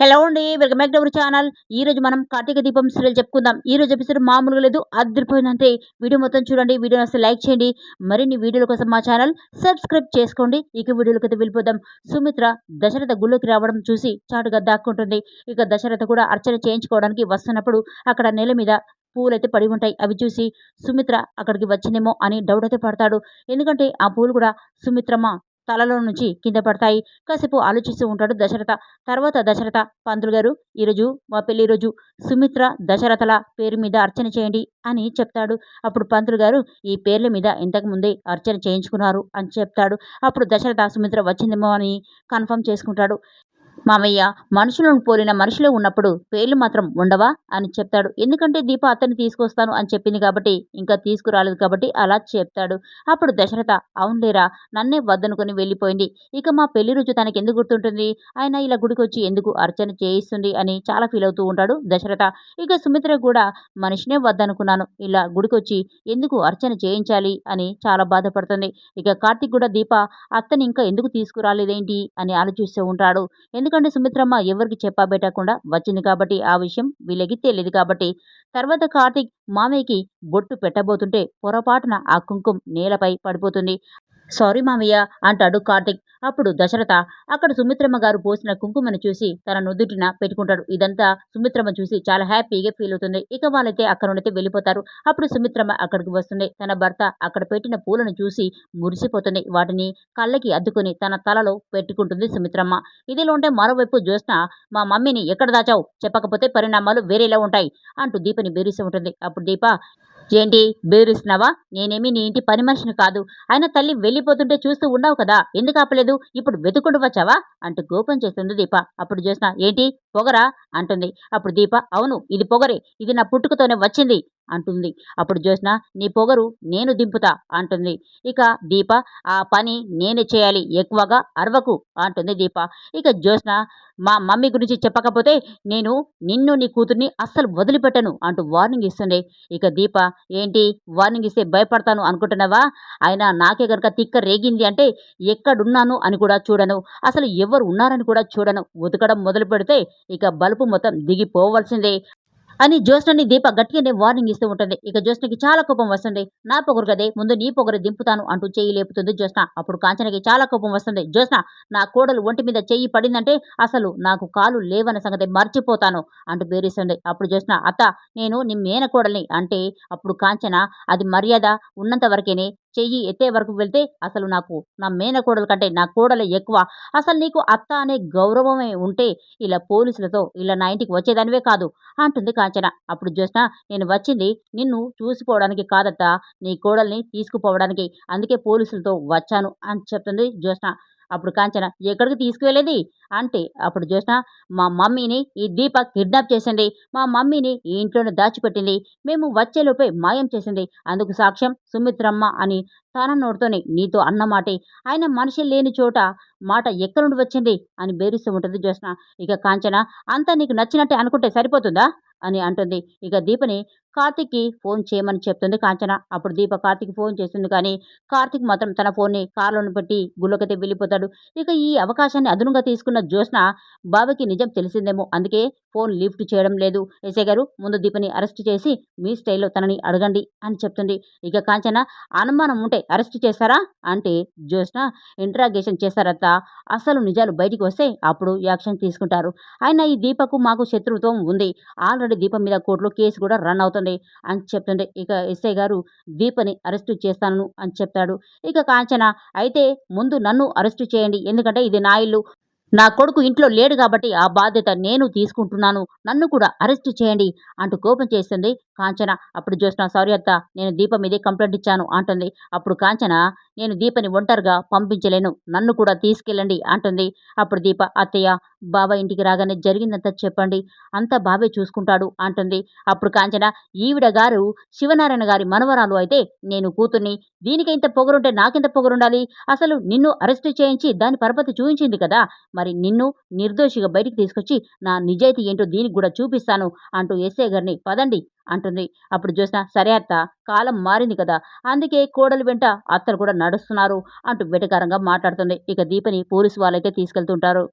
Hello అండి welcome back to our channel ఈ రోజు మనం కార్తీక దీపం సీరియల్ చెప్పుకుందాం. ఈ రోజు ఎపిసోడ్ మామూలుగా లేదు అదిరిపోయిందంటే వీడియో మొత్తం చూడండి వీడియో వస్తే లైక్ చేయండి. మరిన్ని వీడియోల కోసం మా ఛానల్ సబ్స్క్రైబ్ చేసుకోండి. ఇక వీడియోలకి అయితే వెళ్ళిపోదాం. సుమిత్ర దశరథ గుళ్ళోకి రావడం చూసి చాటుగా దాక్కుంటుంది. ఇక దశరథ కూడా అర్చన చేయించుకోవడానికి వస్తున్నప్పుడు అక్కడ నేల మీద పూలైతే పడి ఉంటాయి. అవి చూసి సుమిత్ర అక్కడికి వచ్చిందేమో అని డౌట్ అయితే పడతాడు. ఎందుకంటే ఆ పూలు కూడా సుమిత్రమ్మ తలలో నుంచి కింద పడతాయి. కాసేపు ఆలోచిస్తూ ఉంటాడు దశరథ. తర్వాత దశరథ పంతులు గారు ఈరోజు మా పెళ్ళి రోజు. సుమిత్ర దశరథల పేరు మీద అర్చన చేయండి అని చెప్తాడు. అప్పుడు పంతులు గారు ఈ పేర్ల మీద ఇంతకు ముందే అర్చన చేయించుకున్నారు అని చెప్తాడు. అప్పుడు దశరథ సుమిత్ర వచ్చిందేమో అని కన్ఫర్మ్ చేసుకుంటాడు. మామయ్య మనుషులను పోలిన మనుషులే ఉన్నప్పుడు పేర్లు మాత్రం ఉండవా? అని చెప్తాడు. ఎందుకంటే దీప అతన్ని తీసుకొస్తాను అని చెప్పింది కాబట్టి ఇంకా తీసుకురాలేదు కాబట్టి అలా చెప్తాడు. అప్పుడు దశరథ అవునులేరా నన్నే వద్దనుకుని వెళ్ళిపోయింది. ఇక మా పెళ్ళి రోజు తనకి ఎందుకు గుర్తుంటుంది? ఆయన ఇలా గుడికి వచ్చి ఎందుకు అర్చన చేయిస్తుంది అని చాలా ఫీల్ అవుతూ ఉంటాడు దశరథ. ఇక సుమిత్ర కూడా మనిషినే వద్దనుకున్నాను. ఇలా గుడికి వచ్చి ఎందుకు అర్చన చేయించాలి అని చాలా బాధపడుతుంది. ఇక కార్తీక్ కూడా దీప అత్తని ఇంకా ఎందుకు తీసుకురాలేదేంటి? అని ఆలోచిస్తూ ఉంటాడు. ఎందుకు ఎందుకంటే సుమిత్రమ్మ? ఎవరికి చెప్పాబెట్టకుండా వచ్చింది కాబట్టి ఆ విషయం వీళ్ళకి తెలియదు కాబట్టి తర్వాత కార్తీక్ మామయ్యకి బొట్టు పెట్టబోతుంటే పొరపాటున ఆ కుంకుమ నేలపై పడిపోతుంది. సారీ మామయ్య అంటాడు కార్తిక్. అప్పుడు దశరథ అక్కడ సుమిత్రమ్మ గారు పోసిన కుంకుమను చూసి తన నుదుటిన పెట్టుకుంటాడు. ఇదంతా సుమిత్రమ్మ చూసి చాలా హ్యాపీగా ఫీల్ అవుతుంది. ఇక వాళ్ళైతే అక్కడ నుండి వెళ్ళిపోతారు. అప్పుడు సుమిత్రమ్మ అక్కడికి వస్తుంది. తన భర్త అక్కడ పెట్టిన పూలను చూసి మురిసిపోతుంది. వాటిని కళ్ళకి అద్దుకొని తన తలలో పెట్టుకుంటుంది సుమిత్రమ్మ. ఇదిలో ఉంటే మరోవైపు జ్యోత్స్న మా మమ్మీని ఎక్కడ దాచావు? చెప్పకపోతే పరిణామాలు వేరేలా ఉంటాయి అంటూ దీపని బెరిసి ఉంటుంది. అప్పుడు దీప ఏంటి? బెదిరిస్తున్నావా నేనేమి నీ ఇంటి పని మనిషిని కాదు. ఆయన తల్లి వెళ్ళిపోతుంటే చూస్తూ ఉండవు కదా. ఎందుకు ఆపలేదు? ఇప్పుడు వెతుకుంటూ వచ్చావా? అంటూ కోపం చేస్తుంది దీప. అప్పుడు చూసిన ఏంటి? పొగరా? అంటుంది. అప్పుడు దీప అవును ఇది పొగరే. ఇది నా పుట్టుకతోనే వచ్చింది. అంటుంది. అప్పుడు జ్యోత్స్న నీ పొగరు నేను దింపుతా అంటుంది. ఇక దీప ఆ పని నేనే చేయాలి ఎక్కువగా అరవకు అంటుంది దీప. ఇక జ్యోత్స్న మా మమ్మీ గురించి చెప్పకపోతే నేను నిన్ను నీ కూతుర్ని అస్సలు వదిలిపెట్టను అంటూ వార్నింగ్ ఇస్తుంది. ఇక దీప ఏంటి? వార్నింగ్ ఇస్తే భయపడతాను అనుకుంటున్నావా? అయినా నాకే గనక తిక్క రేగింది అంటే ఎక్కడున్నాను అని కూడా చూడను. అసలు ఎవరు ఉన్నారని కూడా చూడను. ఉతకడం మొదలు పెడితే ఇక బలుపు మొత్తం దిగిపోవలసిందే అని జ్యోత్స్నని దీప గట్టిగానే వార్నింగ్ ఇస్తూ ఉంటుంది. ఇక జ్యోత్స్నకి చాలా కోపం వస్తుంది. నా పొగరు కదే ముందు నీ పొగరు దింపుతాను అంటూ చెయ్యి లేపుతుంది జ్యోత్స్న. అప్పుడు కాంచనకి చాలా కోపం వస్తుంది. జ్యోత్స్న నా కోడలు ఒంటి మీద చెయ్యి పడిందంటే అసలు నాకు కాలు లేవన్న సంగతి మర్చిపోతాను అంటూ బేరిస్తుంది అప్పుడు జ్యోత్స్న అత్త నేను నీ మేనకోడల్ని అంటే అప్పుడు కాంచన అది మర్యాద ఉన్నంత వరకేనే చెయ్యి ఎత్తే వరకు వెళ్తే అసలు నాకు నా మేనకోడలు కంటే నా కోడలే ఎక్కువ. అసలు నీకు అత్త అనే గౌరవమే ఉంటే ఇలా పోలీసులతో ఇలా నా ఇంటికి వచ్చేదానివే కాదు అంటుంది కాంచన. అప్పుడు జ్యోత్స్న నేను వచ్చింది నిన్ను చూసుకోవడానికి కాదత్తా నీ కోడల్ని తీసుకుపోవడానికి అందుకే పోలీసులతో వచ్చాను అని చెప్తుంది జ్యోత్స్న. అప్పుడు కాంచన ఎక్కడికి తీసుకువెళ్ళేది? అంటే అప్పుడు జ్యోత్స్న మా మమ్మీని ఈ దీప కిడ్నాప్ చేసింది. మా మమ్మీని ఈ ఇంట్లోనే దాచిపెట్టింది. మేము వచ్చేలోపే మాయం చేసింది. అందుకు సాక్ష్యం సుమిత్రమ్మ అని తన నోటితోనే నీతో అన్నమాటే ఆయన మనిషి లేని చోట మాట ఎక్కడి నుండి వచ్చింది? అని బేరిస్తూ ఉంటుంది జ్యోత్స్న. ఇక కాంచన అంతా నీకు నచ్చినట్టే అనుకుంటే సరిపోతుందా? అని అంటుంది. ఇక దీపని కార్తిక్కి ఫోన్ చేయమని చెప్తుంది కాంచన. అప్పుడు దీప కార్తిక్ ఫోన్ చేస్తుంది కానీ కార్తిక్ మాత్రం తన ఫోన్ని కార్లోని పెట్టి గుళ్ళకైతే వెళ్ళిపోతాడు. ఇక ఈ అవకాశాన్ని అదునుగా తీసుకున్న జ్యోత్స్న బాబాకి నిజం తెలిసిందేమో. అందుకే ఫోన్ లిఫ్ట్ చేయడం లేదు. ఎస్ఐ గారు ముందు దీపని అరెస్ట్ చేసి మీ స్టైల్లో తనని అడగండి అని చెప్తుంది. ఇక కాంచన అనుమానం ఉంటే అరెస్ట్ చేస్తారా? అంటే జ్యోత్స్న ఇంట్రాగేషన్ చేస్తారట. అసలు నిజాలు బయటికి వస్తే అప్పుడు యాక్షన్ తీసుకుంటారు. అయినా ఈ దీపకు మాకు శత్రుత్వం ఉంది. ఆల్రెడీ దీపం మీద కోర్టులో కేసు కూడా రన్ అవుతుంది. అని చెప్తుంది ఇక ఎస్ఐ గారు దీపని అరెస్టు చేస్తాను అని చెప్తాడు. ఇక కాంచన అయితే ముందు నన్ను అరెస్టు చేయండి. ఎందుకంటే ఇది నా ఇల్లు. నా కొడుకు ఇంట్లో లేడు కాబట్టి ఆ బాధ్యత నేను తీసుకుంటున్నాను. నన్ను కూడా అరెస్ట్ చేయండి అంటూ కోపం చేస్తుంది కాంచన. అప్పుడు చూసిన సారీ అత్త నేను దీప మీదే కంప్లైంట్ ఇచ్చాను అంటుంది. అప్పుడు కాంచన నేను దీపని ఒంటరిగా పంపించలేను. నన్ను కూడా తీసుకెళ్ళండి అంటుంది. అప్పుడు దీప అత్తయ్య బాబా ఇంటికి రాగానే జరిగిందంతా చెప్పండి. అంతా బాబే చూసుకుంటాడు అంటుంది. అప్పుడు కాంచన ఈవిడ గారు శివనారాయణ గారి మనవరాలు అయితే నేను కూతుర్ని. దీనికి ఇంత పొగరుంటే నాకెంత పొగరుండాలి? అసలు నిన్ను అరెస్ట్ చేయించి దాని పరపతి చూపించింది కదా. మరి నిన్ను నిర్దోషిగా బయటికి తీసుకొచ్చి నా నిజాయితీ ఏంటో దీనికి కూడా చూపిస్తాను అంటూ ఎస్ఏ గారిని పదండి అంటుంది. అప్పుడు చూసిన సరే అత్త కాలం మారింది కదా అందుకే కోడలు వెంట అత్తలు కూడా నడుస్తున్నారు అంటూ వెటకారంగా మాట్లాడుతుంది. ఇక దీపని పోలీసు వాళ్ళైతే తీసుకెళ్తుంటారు.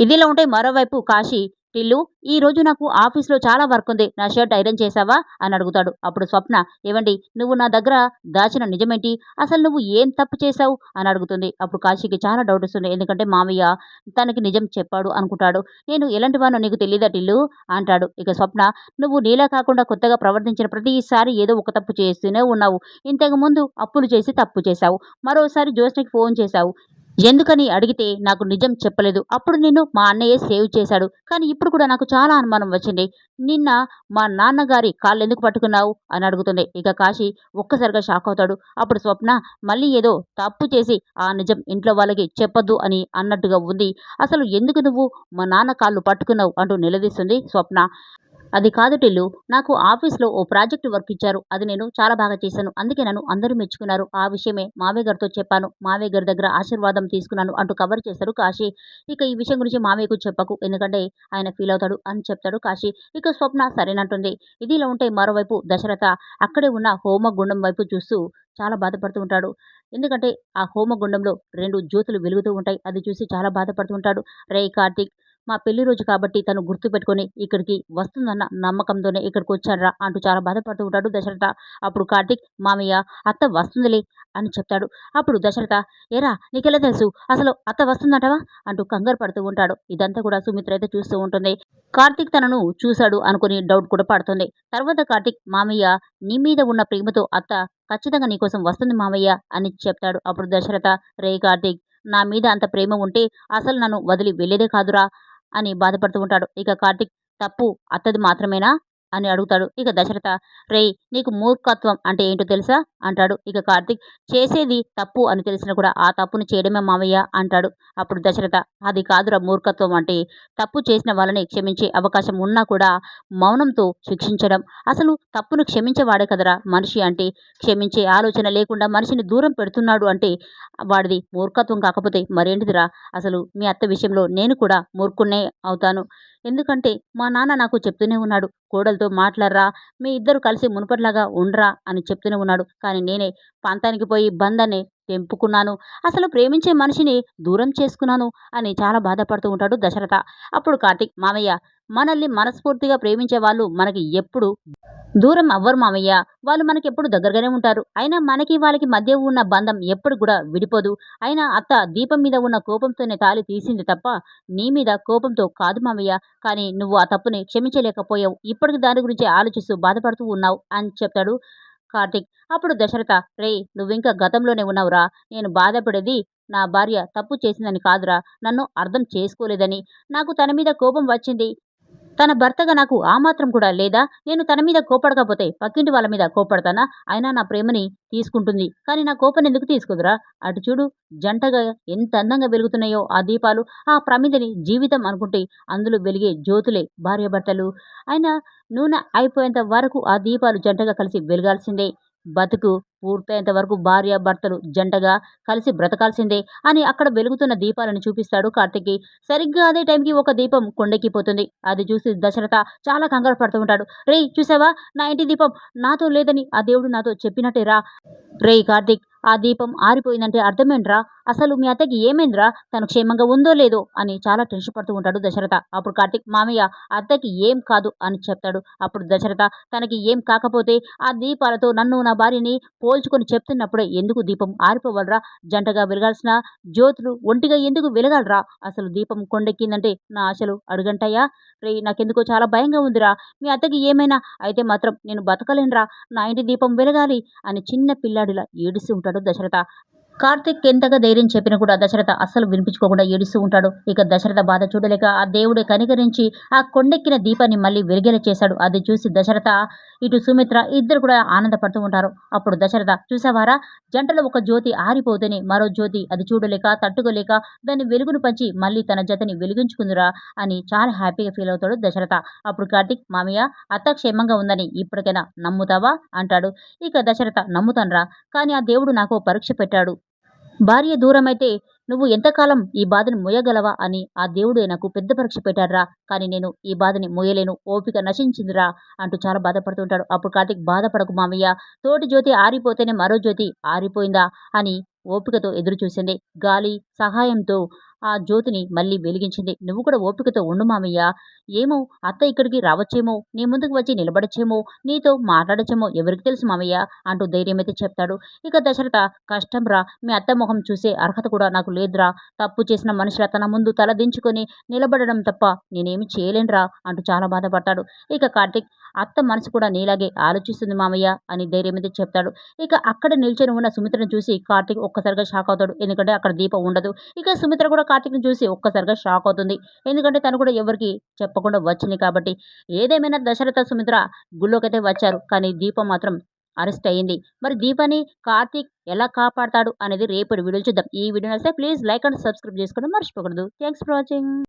ఇదిలా ఉంటే మరోవైపు కాశీ టిల్లు ఈ రోజు నాకు ఆఫీస్లో చాలా వర్క్ ఉంది. నా షర్ట్ ఐరన్ చేసావా అని అడుగుతాడు. అప్పుడు స్వప్న ఏవండి నువ్వు నా దగ్గర దాచిన నిజమేంటి? అసలు నువ్వు ఏం తప్పు చేశావు? అని అడుగుతుంది. అప్పుడు కాశీకి చాలా డౌట్ వస్తుంది. ఎందుకంటే మామయ్య తనకి నిజం చెప్పాడు అనుకుంటాడు. నేను ఎలాంటి వానో నీకు తెలియదా టిల్లు? అంటాడు. ఇక స్వప్న నువ్వు నీలా కాకుండా కొత్తగా ప్రవర్తించిన ప్రతిసారి ఏదో ఒక తప్పు చేస్తూనే ఉన్నావు. ఇంతకు ముందు అప్పులు చేసి తప్పు చేశావు. మరోసారి జ్యోత్స్నకి ఫోన్ చేశావు. ఎందుకని అడిగితే నాకు నిజం చెప్పలేదు. అప్పుడు నిన్ను మా అన్నయ్య సేవ్ చేశాడు. కానీ ఇప్పుడు కూడా నాకు చాలా అనుమానం వచ్చింది. నిన్న మా నాన్నగారి కాళ్ళు ఎందుకు పట్టుకున్నావు? అని అడుగుతుంది. ఇక కాశీ ఒక్కసారిగా షాక్ అవుతాడు. అప్పుడు స్వప్న మళ్ళీ ఏదో తప్పు చేసి ఆ నిజం ఇంట్లో వాళ్ళకి చెప్పొద్దు అని అన్నట్టుగా ఉంది. అసలు ఎందుకు నువ్వు మా నాన్న కాళ్ళు పట్టుకున్నావు అంటూ నిలదీస్తుంది స్వప్న. అది కాదు టిల్లు నాకు ఆఫీస్లో ఓ ప్రాజెక్ట్ వర్క్ ఇచ్చారు. అది నేను చాలా బాగా చేశాను. అందుకే నన్ను అందరూ మెచ్చుకున్నారు. ఆ విషయమే మావయ్య గారితో చెప్పాను. మావయ్య గారి దగ్గర ఆశీర్వాదం తీసుకున్నాను అంటూ కవర్ చేశారు కాశీ. ఇక ఈ విషయం గురించి మావయ్యకు చెప్పకు. ఎందుకంటే ఆయన ఫీల్ అవుతాడు అని చెప్తాడు కాశీ. ఇక స్వప్న సరేనంటుంది. ఇదిలా ఉంటే మరోవైపు దశరథ అక్కడే ఉన్న హోమ గుండం వైపు చూస్తూ చాలా బాధపడుతూ ఉంటాడు. ఎందుకంటే ఆ హోమగుండంలో రెండు జ్యోతులు వెలుగుతూ ఉంటాయి. అది చూసి చాలా బాధపడుతూ ఉంటాడు. రే కార్తీక్ మా పెళ్ళి రోజు కాబట్టి తను గుర్తు పెట్టుకొని ఇక్కడికి వస్తుందన్న నమ్మకంతోనే ఇక్కడికి వచ్చాడరా అంటూ చాలా బాధపడుతూ ఉంటాడు దశరథ. అప్పుడు కార్తీక్ మామయ్య అత్త వస్తుందిలే అని చెప్తాడు. అప్పుడు దశరథ ఏరా నీకెలా తెలుసు? అసలు అత్త వస్తుందటవా? అంటూ కంగారు పడుతూ ఉంటాడు. ఇదంతా కూడా సుమిత్ర అయితే చూస్తూ ఉంటుంది. కార్తీక్ తనను చూశాడు అనుకుని డౌట్ కూడా పడుతుంది. తర్వాత కార్తీక్ మామయ్య నీ మీద ఉన్న ప్రేమతో అత్త ఖచ్చితంగా నీకోసం వస్తుంది మామయ్య అని చెప్తాడు. అప్పుడు దశరథ రే కార్తీక్ నా మీద అంత ప్రేమ ఉంటే అసలు నన్ను వదిలి వెళ్ళేదే కాదురా అని బాధపడుతూ ఉంటాడు. ఇక కార్తీక్ తప్పు అత్తది మాత్రమేనా? అని అడుగుతాడు. ఇక దశరథ రేయ్ నీకు మూర్ఖత్వం అంటే ఏంటో తెలుసా? అంటాడు. ఇక కార్తీక్ చేసేది తప్పు అని తెలిసినా కూడా ఆ తప్పును చేయడమే మామయ్య అంటాడు. అప్పుడు దశరథ అది కాదురా మూర్ఖత్వం అంటే తప్పు చేసిన వాళ్ళని క్షమించే అవకాశం ఉన్నా కూడా మౌనంతో శిక్షించడం. అసలు తప్పును క్షమించేవాడే కదరా మనిషి అంటే క్షమించే ఆలోచన లేకుండా మనిషిని దూరం పెడుతున్నాడు అంటే వాడిది మూర్ఖత్వం కాకపోతే మరేంటిదిరా? అసలు మీ అత్త విషయంలో నేను కూడా మూర్ఖున్నే అవుతాను. ఎందుకంటే మా నాన్న నాకు చెప్తూనే ఉన్నాడు కోడలతో మాట్లాడరా మీ ఇద్దరు కలిసి మునుపటిలాగా ఉండరా అని చెప్తూనే ఉన్నాడు. కానీ నేనే పంతానికి పోయి బంధాన్ని తెంపుకున్నాను. అసలు ప్రేమించే మనిషిని దూరం చేసుకున్నాను అని చాలా బాధపడుతూ ఉంటాడు దశరథ. అప్పుడు కార్తిక్ మామయ్య మనల్ని మనస్ఫూర్తిగా ప్రేమించే వాళ్ళు మనకి ఎప్పుడు దూరం అవ్వరు మామయ్య. వాళ్ళు మనకి ఎప్పుడు దగ్గరగానే ఉంటారు. అయినా మనకి వాళ్ళకి మధ్య ఉన్న బంధం ఎప్పుడు కూడా విడిపోదు. అయినా అత్త దీపం మీద ఉన్న కోపంతోనే తాలి తీసింది తప్ప నీ మీద కోపంతో కాదు మామయ్య. కానీ నువ్వు ఆ తప్పుని క్షమించలేకపోయావు. ఇప్పటికి దాని గురించి ఆలోచిస్తూ బాధపడుతూ ఉన్నావు అని చెప్తాడు కార్తీక్. అప్పుడు దశరథ రే నువ్వింకా గతంలోనే ఉన్నావురా. నేను బాధపడేది నా భార్య తప్పు చేసిందని కాదురా. నన్ను అర్థం చేసుకోలేదని. నాకు తన మీద కోపం వచ్చింది. తన భర్తగా నాకు ఆ మాత్రం కూడా లేదా? నేను తన మీద కోపడకపోతే పక్కింటి వాళ్ళ మీద కోపడతానా? అయినా నా ప్రేమని తీసుకుంటుంది. కానీ నా కోపం ఎందుకు తీసుకుదురా? అటు చూడు జంటగా ఎంత అందంగా వెలుగుతున్నాయో ఆ దీపాలు. ఆ ప్రమిదని జీవితం అనుకుంటే అందులో వెలిగే జ్యోతులే భార్యాభర్తలు. అయినా నూనె అయిపోయేంత వరకు ఆ దీపాలు జంటగా కలిసి వెలగాల్సిందే. బతుకు పూర్తయ్యేంత వరకు భార్య భర్తలు జంటగా కలిసి బ్రతకాల్సిందే అని అక్కడ వెలుగుతున్న దీపాలను చూపిస్తాడు కార్తికి సరిగ్గా అదే టైంకి ఒక దీపం కొండెక్కిపోతుంది. అది చూసి దశరథ చాలా కంగారు పడుతూ ఉంటాడు. రేయ్ చూసావా? నా ఇంటి దీపం నాతో లేదని ఆ దేవుడు నాతో చెప్పినట్టే రా. రేయ్ కార్తిక్ ఆ దీపం ఆరిపోయిందంటే అర్థమేంట్రా? అసలు మీ అత్తకి ఏమైందిరా? తను క్షేమంగా ఉందో లేదో అని చాలా టెన్షన్ పడుతూ ఉంటాడు దశరథ. అప్పుడు కార్తిక్ మామయ్య అత్తకి ఏం కాదు అని చెప్తాడు. అప్పుడు దశరథ తనకి ఏం కాకపోతే ఆ దీపాలతో నన్ను నా భార్యని పో పోల్చుకొని చెప్తున్నప్పుడే ఎందుకు దీపం ఆరిపోవాలరా? జంటగా వెలగాల్సిన జ్యోతులు ఒంటిగా ఎందుకు వెలగాలరా? అసలు దీపం కొండెక్కిందంటే నా ఆశలు అడుగంటాయా? రే నాకెందుకో చాలా భయంగా ఉందిరా. మీ అత్తకి ఏమైనా? అయితే మాత్రం నేను బతకలేనురా. నా ఇంటి దీపం వెలగాలి అని చిన్న పిల్లాడిలా ఏడుస్తూ ఉంటాడు దశరథ. కార్తిక్ ఎంతగా ధైర్యం చెప్పినా కూడా దశరథ అస్సలు వినిపించుకోకుండా ఏడుస్తూ ఉంటాడు. ఇక దశరథ బాధ చూడలేక ఆ దేవుడే కనికరించి ఆ కొండెక్కిన దీపాన్ని మళ్ళీ వెలిగేలా చేశాడు. అది చూసి దశరథ ఇటు సుమిత్ర ఇద్దరు కూడా ఆనందపడుతూ ఉంటారు. అప్పుడు దశరథ చూసావారా? జంటలో ఒక జ్యోతి ఆరిపోతేనే మరో జ్యోతి అది చూడలేక తట్టుకోలేక దాన్ని వెలుగును పంచి మళ్ళీ తన జతని వెలిగించుకుందిరా అని చాలా హ్యాపీగా ఫీల్ అవుతాడు దశరథ. అప్పుడు కార్తిక్ మామయ్య అత్త క్షేమంగా ఉందని ఇప్పటికైనా నమ్ముతావా? అంటాడు. ఇక దశరథ నమ్ముతాన్రా కానీ ఆ దేవుడు నాకు పరీక్ష పెట్టాడు. భార్య దూరమైతే నువ్వు ఎంతకాలం ఈ బాధని మోయగలవా అని ఆ దేవుడే నాకు పెద్ద పరీక్ష పెట్టారా కానీ నేను ఈ బాధని మోయలేను. ఓపిక నశించిందిరా అంటూ చాలా బాధపడుతుంటాడు. అప్పుడు కార్తిక్ బాధపడకు మామయ్య. తోటి జ్యోతి ఆరిపోతేనే మరో జ్యోతి ఆరిపోయిందా? అని ఓపికతో ఎదురు చూసింది. గాలి సహాయంతో ఆ జ్యోతిని మళ్ళీ వెలిగించింది. నువ్వు కూడా ఓపికతో ఉండు మామయ్య. ఏమో అత్త ఇక్కడికి రావచ్చేమో నీ ముందుకు వచ్చి నిలబడచ్చేమో నీతో మాట్లాడచ్చేమో ఎవరికి తెలుసు మామయ్య? అంటూ ధైర్యం అయితే చెప్తాడు. ఇక దశరథ కష్టం రా మీ అత్త మొహం చూసే అర్హత కూడా నాకు లేదురా. తప్పు చేసిన మనుషుల తన ముందు తల దించుకొని నిలబడడం తప్ప నేనేమి చేయలేనురా అంటూ చాలా బాధపడతాడు. ఇక కార్తిక్ అత్త మనసు కూడా నీలాగే ఆలోచిస్తుంది మామయ్య అని ధైర్యం అయితే చెప్తాడు. ఇక అక్కడ నిల్చొని ఉన్న సుమిత్రను చూసి కార్తిక్ ఒక్కసారిగా షాక్ అవుతాడు. ఎందుకంటే అక్కడ దీపం ఉండదు. ఇక సుమిత్ర కూడా కార్తిక్ని చూసి ఒక్కసారిగా షాక్ అవుతుంది. ఎందుకంటే తను కూడా ఎవరికి తప్పకుండా వచ్చింది కాబట్టి ఏదేమైనా దశరథ సుమిత్ర గుళ్ళోకైతే వచ్చారు. కానీ దీపం మాత్రం అరెస్ట్ అయ్యింది. మరి దీపాన్ని కార్తీక్ ఎలా కాపాడతాడు అనేది రేపటి వీడియో చూద్దాం. ఈ వీడియో నచ్చితే ప్లీజ్ లైక్ అండ్ సబ్స్క్రైబ్ చేసుకోవడం మర్చిపోకూడదు. Thanks for watching.